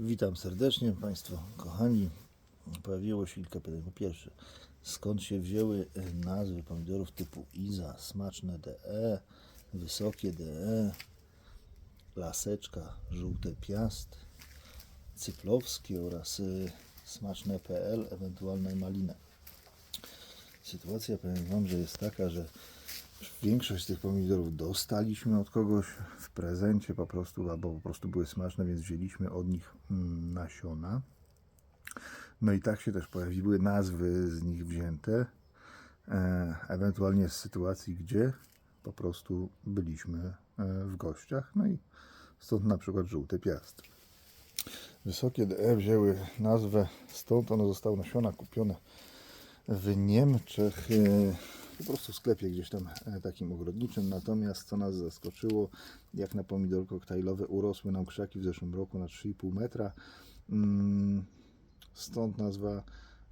Witam serdecznie Państwa, kochani. Pojawiło się kilka pytań. Po pierwsze, skąd się wzięły e, nazwy pomidorów typu Iza, smaczne DE, wysokie DE, laseczka, żółte piast, cyplowskie oraz y, smaczne PL, ewentualne malina. Sytuacja, powiem Wam, że jest taka, że większość z tych pomidorów dostaliśmy od kogoś w prezencie po prostu, albo po prostu były smaczne, więc wzięliśmy od nich mm, nasiona. No i tak się też pojawiły nazwy z nich wzięte, e, ewentualnie z sytuacji, gdzie po prostu byliśmy e, w gościach, no i stąd na przykład żółty piast. Wysokie DE wzięły nazwę, stąd one zostały nasiona kupione w Niemczech, e, po prostu w sklepie gdzieś tam e, takim ogrodniczym. Natomiast co nas zaskoczyło, jak na pomidor koktajlowe urosły nam krzaki w zeszłym roku na 3,5 metra. Mm, Stąd nazwa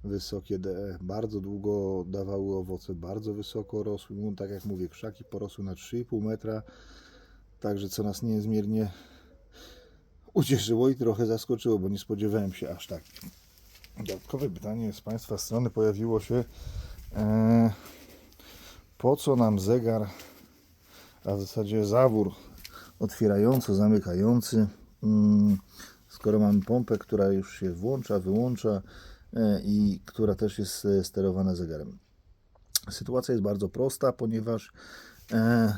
wysokie DE. Bardzo długo dawały owoce, bardzo wysoko rosły. Tak jak mówię, krzaki porosły na 3,5 metra. Także co nas niezmiernie ucieszyło i trochę zaskoczyło, bo nie spodziewałem się aż tak. Dodatkowe pytanie z Państwa strony pojawiło się, e, po co nam zegar, a w zasadzie zawór otwierający, zamykający, mm, skoro mamy pompę, która już się włącza, wyłącza e, i która też jest e, sterowana zegarem. Sytuacja jest bardzo prosta, ponieważ e,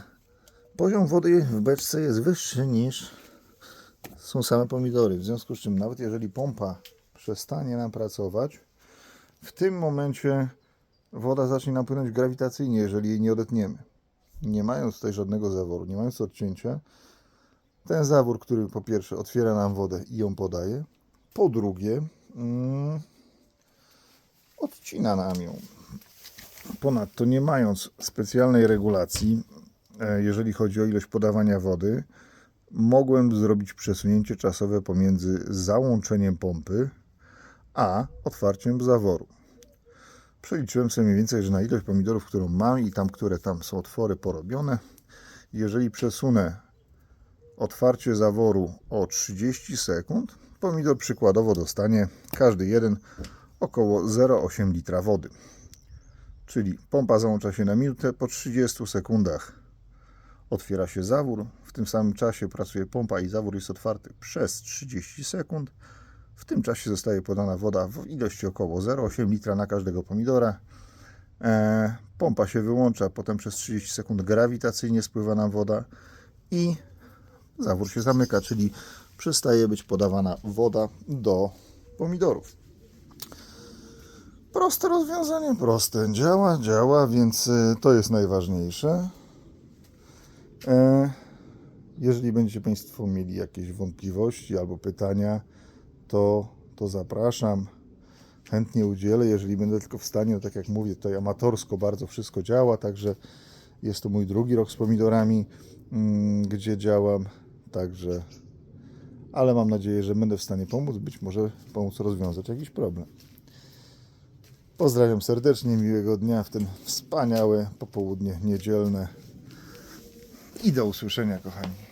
poziom wody w beczce jest wyższy niż są same pomidory. W związku z czym, nawet jeżeli pompa przestanie nam pracować, w tym momencie woda zacznie nam płynąć grawitacyjnie, jeżeli jej nie odetniemy. Nie mając tutaj żadnego zaworu, nie mając odcięcia, ten zawór, który po pierwsze otwiera nam wodę i ją podaje, po drugie mm, odcina nam ją. Ponadto, nie mając specjalnej regulacji, e, jeżeli chodzi o ilość podawania wody, mogłem zrobić przesunięcie czasowe pomiędzy załączeniem pompy a otwarciem zaworu. Przeliczyłem sobie mniej więcej, że na ilość pomidorów, którą mam i tam, które tam są otwory porobione, jeżeli przesunę otwarcie zaworu o 30 sekund, pomidor przykładowo dostanie każdy jeden około 0,8 litra wody. Czyli pompa załącza się na minutę, po 30 sekundach otwiera się zawór, w tym samym czasie pracuje pompa i zawór jest otwarty przez 30 sekund. W tym czasie zostaje podana woda w ilości około 0,8 litra na każdego pomidora. E, pompa się wyłącza, potem przez 30 sekund grawitacyjnie spływa nam woda i zawór się zamyka, czyli przestaje być podawana woda do pomidorów. Proste rozwiązanie, proste. Działa, działa, więc y, to jest najważniejsze. E, Jeżeli będziecie Państwo mieli jakieś wątpliwości albo pytania, to, to zapraszam. Chętnie udzielę, jeżeli będę tylko w stanie, no tak jak mówię, tutaj amatorsko bardzo wszystko działa, także jest to mój drugi rok z pomidorami, mm, gdzie działam, także, ale mam nadzieję, że będę w stanie pomóc, być może pomóc rozwiązać jakiś problem. Pozdrawiam serdecznie, miłego dnia w ten wspaniałe popołudnie niedzielne i do usłyszenia, kochani.